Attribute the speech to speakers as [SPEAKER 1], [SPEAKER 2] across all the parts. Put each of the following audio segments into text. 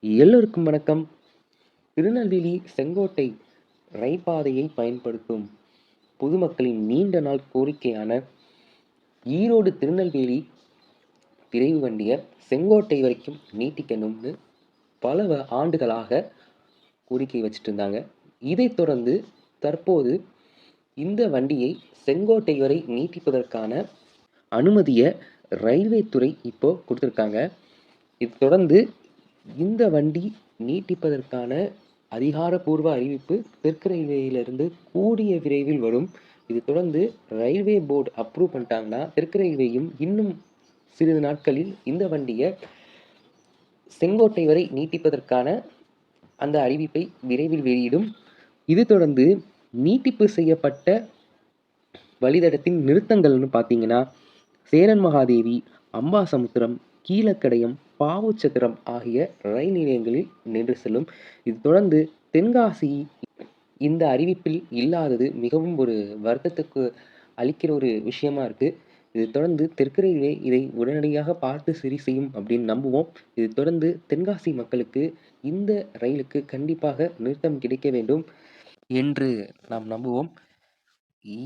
[SPEAKER 1] எல்லோருக்கும் வணக்கம். திருநெல்வேலி செங்கோட்டை ரயில்பாதையை பயன்படுத்தும் பொதுமக்களின் நீண்ட நாள் கோரிக்கையான ஈரோடு திருநெல்வேலி விரைவு வண்டியை செங்கோட்டை வரைக்கும் நீட்டிக்கணும்னு பல ஆண்டுகளாக கோரிக்கை வச்சுட்டு இருந்தாங்க இதைத் தொடர்ந்து தற்போது இந்த வண்டியை செங்கோட்டை வரை நீட்டிப்பதற்கான அனுமதியை ரயில்வே துறை இப்போ கொடுத்துருக்காங்க. இது தொடர்ந்து இந்த வண்டி நீட்டிப்பதற்கான அதிகாரப்பூர்வ அறிவிப்பு தெற்கு ரயில்வேயிலிருந்து கூடிய விரைவில் வரும். இது தொடர்ந்து ரயில்வே போர்டு அப்ரூவ் பண்ணிட்டாங்கன்னா தெற்கு ரயில்வேயும் இன்னும் சிறிது நாட்களில் இந்த வண்டியை செங்கோட்டை வரை நீட்டிப்பதற்கான அந்த அறிவிப்பை விரைவில் வெளியிடும். இது தொடர்ந்து நீட்டிப்பு செய்யப்பட்ட வழித்தடத்தின் நிறுத்தங்கள்னு பார்த்தீங்கன்னா சேரன் மகாதேவி அம்பாசமுத்திரம் கீழக்கடையம் பாவுச்சத்திரம் ஆகிய ரயில் நிலையங்களில் நின்று செல்லும். இது தொடர்ந்து தென்காசி இந்த அறிவிப்பில் இல்லாதது மிகவும் ஒரு வருத்தத்துக்கு அளிக்கிற ஒரு விஷயமா இருக்கு. இது தொடர்ந்து தெற்கு ரயில்வே இதை உடனடியாக பார்த்து சரி செய்யும் அப்படின்னு நம்புவோம். இது தொடர்ந்து தென்காசி மக்களுக்கு இந்த ரயிலுக்கு கண்டிப்பாக நிறுத்தம் கிடைக்க வேண்டும் என்று நாம் நம்புவோம்.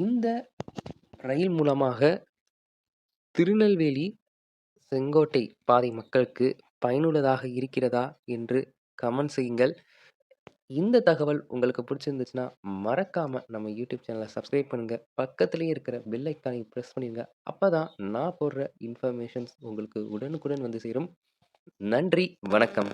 [SPEAKER 1] இந்த ரயில் மூலமாக திருநெல்வேலி செங்கோட்டை பாதை மக்களுக்கு பயனுள்ளதாக இருக்கிறதா என்று கமெண்ட் செய்யுங்கள். இந்த தகவல் உங்களுக்கு பிடிச்சிருந்துச்சுன்னா மறக்காமல் நம்ம யூடியூப் சேனலை சப்ஸ்கிரைப் பண்ணுங்கள் பக்கத்துலேயே இருக்கிற பெல் ஐக்கானை ப்ரெஸ் பண்ணிடுங்க அப்பதான் நான் போடுற இன்ஃபர்மேஷன்ஸ் உங்களுக்கு உடனுக்குடன் வந்து சேரும். நன்றி வணக்கம்.